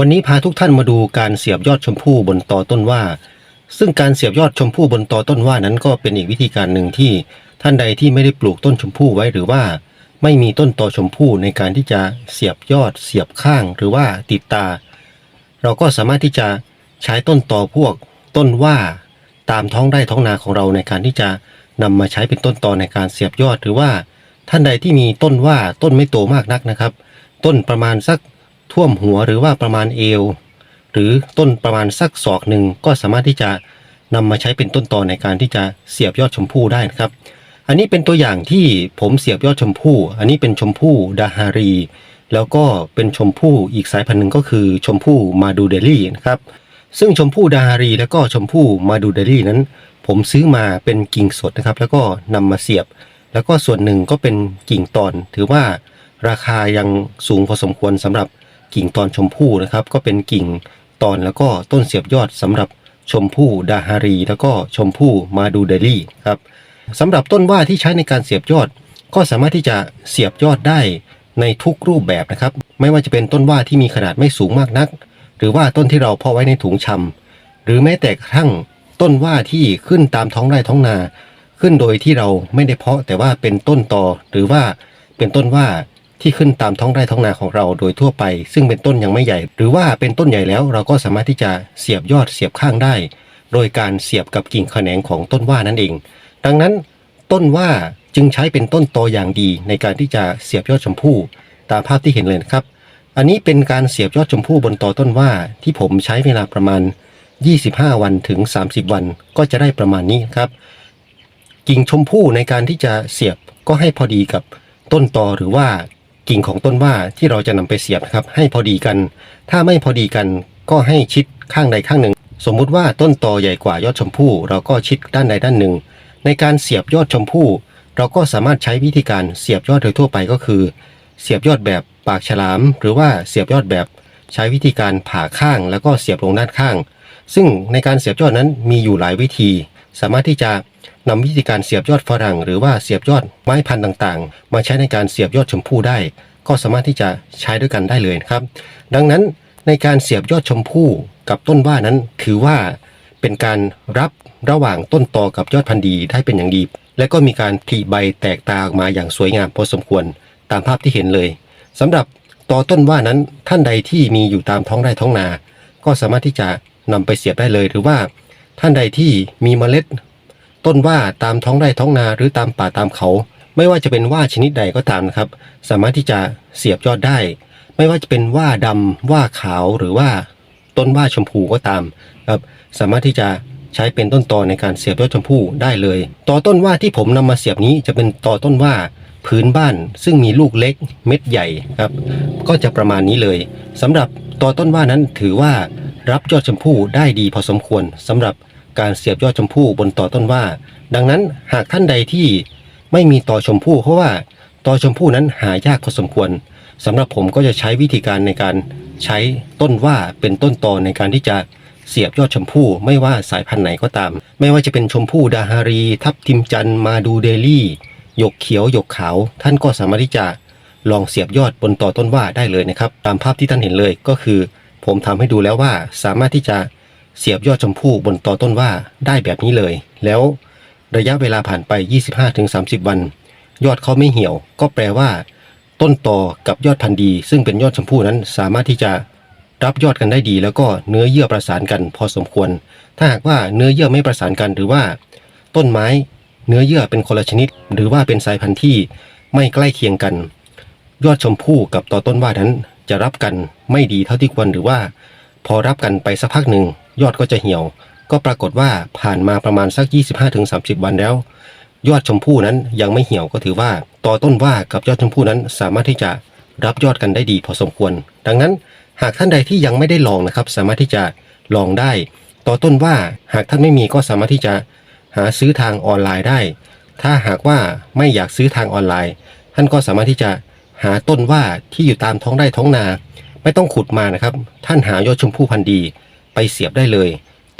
วันนี้พาทุกท่านมาดูการเสียบยอดชมพู่บนตอต้นว่า ซึ่งการเสียบยอดชมพู่บนตอต้นว่านั้นก็เป็นอีกวิธีการหนึ่งที่ท่านใดที่ไม่ได้ปลูกต้นชมพู่ไว้หรือว่า ไม่มีต้นตอชมพู่ในการที่จะเสียบยอดเสียบข้างหรือว่าติดตา เราก็สามารถที่จะใช้ต้นตอพวกต้นว่าตามท้องไร่ท้องนาของเราในการที่จะนำมาใช้เป็นต้นตอในการเสียบยอดหรือว่า ท่านใดที่มีต้นว่าต้นไม่โตมากนักนะครับ ต้นประมาณสัก ท่วมหัวหรือว่าประมาณเอว หรือต้นประมาณสักศอกหนึ่งก็สามารถที่จะนำมาใช้เป็นต้นตอในการที่จะเสียบยอดชมพู่ได้นะครับ อันนี้เป็นตัวอย่างที่ผมเสียบยอดชมพู่ อันนี้เป็นชมพู่ดาฮารี แล้วก็เป็นชมพู่อีกสายพันธุ์หนึ่งก็คือชมพู่มาดูเดลี่นะครับซึ่งชมพู่ดาฮารี แล้วก็ชมพู่มาดูเดลี่นั้น ผมซื้อมาเป็นกิ่งสดนะครับ แล้วก็นำมาเสียบ แล้วก็ส่วนหนึ่งก็เป็นกิ่งตอน ถือว่าราคายังสูงพอสมควรสำหรับ กิ่งตอนชมพู่นะครับ ก็เป็นกิ่งตอนแล้วก็ต้นเสียบยอดสำหรับชมพู่ดาฮารี แล้วก็ชมพู่มาดูเดลี่ครับสำหรับต้นว่าที่ใช้ในการเสียบยอด ก็สามารถที่จะเสียบยอดได้ในทุกรูปแบบนะครับ ไม่ว่าจะเป็นต้นว่าที่มีขนาดไม่สูงมากนัก หรือว่าต้นที่เราเพาะไว้ในถุงชำหรือแม้แต่กระทั่งต้นว่าที่ขึ้นตามท้องไร่ท้องนา ขึ้นโดยที่เราไม่ได้เพาะแต่ว่าเป็นต้นตอหรือว่าเป็นต้นว่า ที่ขึ้นตามท้องไร่ท้องนาของเราโดยทั่วไป ซึ่งเป็นต้นยังไม่ใหญ่ หรือว่าเป็นต้นใหญ่แล้วเราก็สามารถที่จะเสียบยอดเสียบข้างได้ โดยการเสียบกับกิ่งแขนงของต้นว่านั่นเอง ดังนั้นต้นว่าจึงใช้เป็นต้นตอย่างดีในการที่จะเสียบยอดชมพู่ตามภาพที่เห็นเลยนะครับ อันนี้เป็นการเสียบยอดชมพู่บนตอต้นว่าที่ผมใช้เวลาประมาณ 25 วันถึง 30 วันก็จะได้ประมาณนี้ครับกิ่งชมพู่ในการที่จะเสียบก็ให้พอดีกับต้นตอหรือว่า กิ่งของต้นว่าที่เราจะนำไปเสียบนะครับให้พอดีกัน ถ้าไม่พอดีกันก็ให้ชิดข้างใดข้างหนึ่ง สมมุติว่าต้นตอใหญ่กว่ายอดชมพู่ เราก็ชิดด้านใดด้านหนึ่ง ในการเสียบยอดชมพู่ เราก็สามารถใช้วิธีการเสียบยอดโดยทั่วไปก็คือ เสียบยอดแบบปากฉลาม หรือว่าเสียบยอดแบบใช้วิธีการผ่าข้างแล้วก็เสียบลงด้านข้าง ซึ่งในการเสียบยอดนั้นมีอยู่หลายวิธี สามารถที่จะ นำวิธีการเสียบยอดฝรั่ง หรือว่าเสียบยอดไม้พันธุ์ต่างๆ มาใช้ในการเสียบยอดชมพู่ได้ ก็สามารถที่จะใช้ด้วยกันได้เลยนะครับ ดังนั้นในการเสียบยอดชมพู่กับต้นว่านั้น ถือว่าเป็นการรับระหว่างต้นตอกับยอดพันธุ์ดีได้เป็นอย่างดี และก็มีการผลิใบแตกตาออกมาอย่างสวยงามพอสมควรตามภาพที่เห็นเลยสำหรับตอต้นว่านั้นท่านใดที่มีอยู่ตามท้องไร่ท้องนา ก็สามารถที่จะนำไปเสียบได้เลย หรือว่าท่านใดที่มีเมล็ด ต้นว่าตามท้องไร่ท้องนาหรือตามป่าตามเขา ไม่ว่าจะเป็นว่าชนิดใดก็ตามนะครับ สามารถที่จะเสียบยอดได้ ไม่ว่าจะเป็นว่าดำว่าขาวหรือว่าต้นว่าชมพูก็ตามครับสามารถที่จะใช้เป็นต้นตอในการเสียบยอดชมพู่ได้เลยตอต้นว่าที่ผมนำมาเสียบนี้จะเป็นตอต้นว่าพื้นบ้านซึ่งมีลูกเล็กเม็ดใหญ่ครับ ก็จะประมาณนี้เลยสำหรับตอต้นว่านั้นถือว่ารับยอดชมพู่ได้ดีพอสมควรสำหรับ การเสียบยอดชมพู่บนต่อต้นว่า ดังนั้นหากท่านใดที่ไม่มีต่อชมพู่เพราะว่าต่อชมพู่นั้นหายากพอสมควรสำหรับผมก็จะใช้วิธีการในการใช้ต้นว่าเป็นต้นต่อในการที่จะเสียบยอดชมพู่ไม่ว่าสายพันธุ์ไหนก็ตาม ไม่ว่าจะเป็นชมพู่ดาฮารี ทับทิมจันมาดูเดลี่หยกเขียวหยกขาว ท่านก็สามารถที่จะลองเสียบยอดบนต่อต้นว่าได้เลยนะครับ ตามภาพที่ท่านเห็นเลยก็คือ ผมทำให้ดูแล้วว่าสามารถที่จะ เสียบยอดชมพู่บนต่อต้นว่าได้แบบนี้เลย แล้วระยะเวลาผ่านไป 25-30 วัน ยอดเขาไม่เหี่ยว ก็แปลว่า ต้นตอกับยอดพันธุ์ดี ซึ่งเป็นยอดชมพู่นั้นสามารถที่จะรับยอดกันได้ดี แล้วก็เนื้อเยื่อประสานกันพอสมควร ถ้าหากว่าเนื้อเยื่อไม่ประสานกันหรือว่า ต้นไม้เนื้อเยื่อเป็นคนละชนิด หรือว่าเป็นสายพันธุ์ที่ไม่ใกล้เคียงกัน ยอดชมพู่กับต่อต้นว่านั้นจะรับกันไม่ดีเท่าที่ควรหรือว่า พอรับกันไปสักพักหนึ่ง ยอดก็จะเหี่ยว ก็ปรากฏว่าผ่านมาประมาณสัก 25-30 วันแล้ว ยอดชมพู่นั้นยังไม่เหี่ยวก็ถือว่า ต่อต้นว่ากับยอดชมพู่นั้นสามารถที่จะรับยอดกันได้ดีพอสมควร ดังนั้นหากท่านใดที่ยังไม่ได้ลองนะครับ สามารถที่จะลองได้ ต่อต้นว่าหากท่านไม่มีก็สามารถที่จะหาซื้อทางออนไลน์ได้ ถ้าหากว่าไม่อยากซื้อทางออนไลน์ ท่านก็สามารถที่จะหาต้นว่าที่อยู่ตามท้องไร่ท้องนา ไม่ต้องขุดมานะครับ ท่านหายอดชมพู่พันธุ์ดี ไปเสียบได้เลย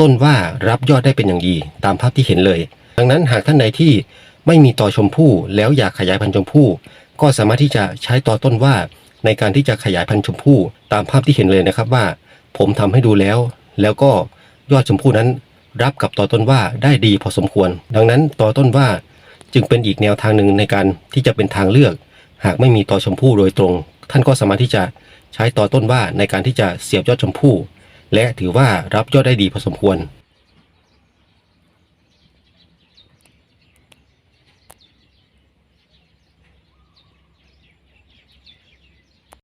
ต้นว่ารับยอดได้เป็นอย่างดีตามภาพที่เห็นเลย ดังนั้นหากท่านใดที่ไม่มีตอชมพู่แล้วอยากขยายพันธุ์ชมพู่ ก็สามารถที่จะใช้ตอต้นว่าในการที่จะขยายพันธุ์ชมพู่ตามภาพที่เห็นเลยนะครับว่า ผมทำให้ดูแล้ว แล้วก็ยอดชมพู่นั้น รับกับต่อต้นว่าได้ดีพอสมควร ดังนั้นต่อต้นว่าจึงเป็นอีกแนวทางหนึ่งในการที่จะเป็นทางเลือก หากไม่มีต่อชมพู่โดยตรง ท่านก็สามารถที่จะใช้ต่อต้นว่าในการที่จะเสียบยอดชมพู่ และถือว่ารับยอดได้ดีพอสมควร